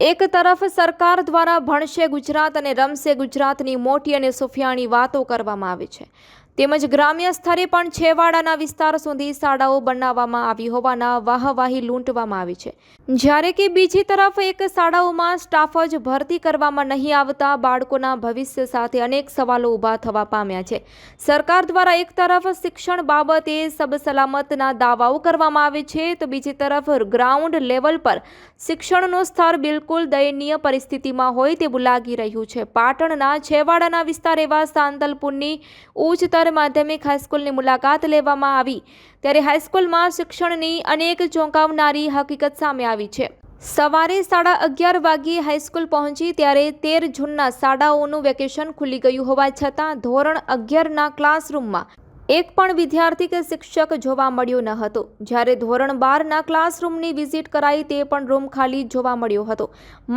એક તરફ સરકાર દ્વારા ભણશે ગુજરાત અને રમશે ગુજરાતની મોટી અને સુફિયાણી વાતો કરવામાં આવી છે. તેમજ ગ્રામ્ય સ્તરે પણ છેવાડાના વિસ્તાર સુધી શાળાઓ બનાવવામાં આવી હોવાના વાહવાહી લૂંટવામાં આવી છે. જ્યારે કે બીજી તરફ એક શાળાઓમાં સ્ટાફ જ ભરતી કરવામાં નહીં આવતા બાળકોના ભવિષ્ય સાથે અનેક સવાલો ઊભા થવા પામ્યા છે. સરકાર દ્વારા એક તરફ શિક્ષણ બાબતે સબસલામતના દાવાઓ કરવામાં આવે છે, તો બીજી તરફ ગ્રાઉન્ડ લેવલ પર શિક્ષણનું સ્તર બિલકુલ દયનીય પરિસ્થિતિમાં હોય તેવું લાગી રહ્યું છે. પાટણના છેવાડાના વિસ્તાર એવા સાંતલપુરની ઉચ્ચતર માધ્યમિક હાઈસ્કૂલની મુલાકાત લેવામાં આવી. ત્યારે હાઈસ્કૂલમાં શિક્ષણની અનેક ચોંકાવનારી હકીકત સામે આવી છે. સવારે સાડા અગિયાર વાગ્યે હાઈસ્કૂલ પહોંચી ત્યારે તેર જૂનના શાળાઓનું વેકેશન ખુલી ગયું હોવા છતાં ધોરણ અગિયારના ક્લાસરૂમમાં એક પણ વિદ્યાર્થી કે શિક્ષક જોવા મળ્યો ન હતો. જ્યારે ધોરણ બારના ક્લાસરૂમની વિઝિટ કરાઈ તે પણ રૂમ ખાલી જોવા મળ્યો હતો.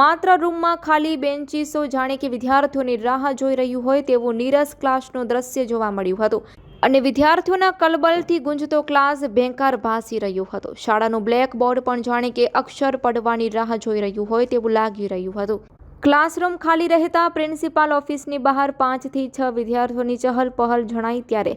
માત્ર રૂમમાં ખાલી બેન્ચીસો જાણે કે વિદ્યાર્થીઓની રાહ જોઈ રહ્યું હોય તેવું નીરસ ક્લાસનું દ્રશ્ય જોવા મળ્યું હતું. અને વિદ્યાર્થીઓના કલબલથી ગુંજતો ક્લાસ ભેંકાર ભાસી રહ્યો હતો. શાળાનું બ્લેક બોર્ડ પણ જાણે કે અક્ષર પડવાની રાહ જોઈ રહ્યું હોય તેવું લાગી રહ્યું હતું. ક્લાસરૂમ ખાલી રહેતા પ્રિન્સિપાલ ઓફિસની બહાર પાંચથી છ વિદ્યાર્થીઓની ચહલ પહલ જણાઈ ત્યારે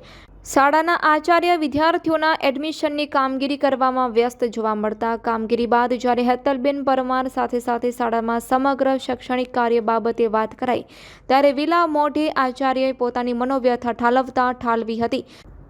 શાળાના આચાર્ય વિદ્યાર્થીઓના એડમિશનની કામગીરી કરવામાં વ્યસ્ત જોવા મળતા કામગીરી બાદ જ્યારે હેતલબેન પરમાર સાથે સાથે શાળામાં સમગ્ર શૈક્ષણિક કાર્ય બાબતે વાત કરાઈ, ત્યારે વિલા મોઢે આચાર્યએ પોતાની મનોવ્યથા ઠાલવતા ઠાલવી હતી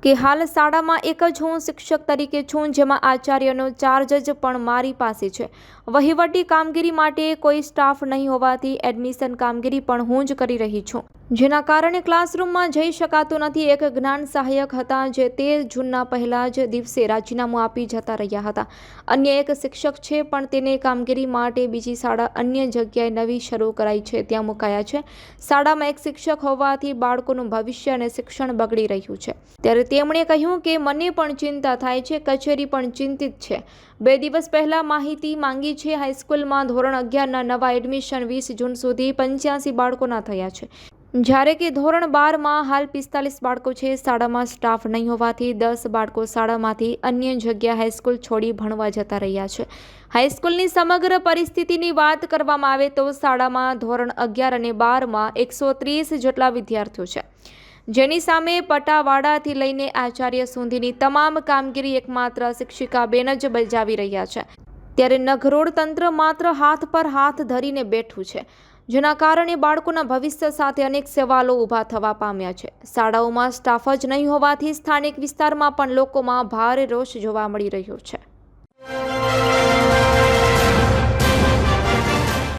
કે હાલ શાળામાં એક જ હું શિક્ષક તરીકે છું જેમાં આચાર્યનો ચાર્જ જ પણ મારી પાસે છે. વહીવટી કામગીરી માટે કોઈ સ્ટાફ નહીં હોવાથી એડમિશન કામગીરી પણ હું જ કરી રહી છું. જેના કારણે ક્લાસરૂમમાં જઈ શકાતું નથી. એક જ્ઞાન સહાયક હતા જે તે જૂનના પહેલા જ દિવસે રાજીનામું આપી જતા રહ્યા હતા. અન્ય એક શિક્ષક છે, પણ તેને કામગીરી માટે બીજી શાળા અન્ય જગ્યાએ નવી શરૂ કરાઈ છે. ત્યાં મુકાયા છે. શાળામાં એક શિક્ષક હોવાથી બાળકોનું ભવિષ્ય અને શિક્ષણ બગડી રહ્યું છે. ત્યારે તેમણે કહ્યું કે મને પણ ચિંતા થાય છે, કચેરી પણ ચિંતિત છે. બે દિવસ પહેલા માહિતી માંગી છે, હાઈસ્કૂલમાં ધોરણ અગિયારના નવા એડમિશન વીસ જૂન સુધી પંચ્યાસી બાળકોના થયા છે. જ્યારે કે ધોરણ બારમાં હાલ પિસ્તાલીસ બાળકો છે, શાળામાં સ્ટાફ નહીં હોવાથી દસ બાળકો શાળામાંથી અન્ય જગ્યા હાઈસ્કૂલ છોડી ભણવા જતા રહ્યા છે. હાઈસ્કૂલની સમગ્ર પરિસ્થિતિની વાત કરવામાં આવે તો શાળામાં ધોરણ અગિયાર અને બારમાં એકસો ત્રીસ જેટલા વિદ્યાર્થીઓ છે. જેની સામે પટાવાડાથી લઈને આચાર્ય સુધીની તમામ કામગીરી એકમાત્ર શિક્ષિકા બેન જ બજાવી રહ્યા છે. ત્યારે નઘરોડ તંત્ર માત્ર હાથ પર હાથ ધરીને બેઠું છે. જેના કારણે બાળકોના ભવિષ્ય સાથે અનેક સવાલો ઊભા થવા પામ્યા છે. શાળાઓમાં સ્ટાફ જ નહીં હોવાથી સ્થાનિક વિસ્તારમાં પણ લોકોમાં ભારે રોષ જોવા મળી રહ્યો છે.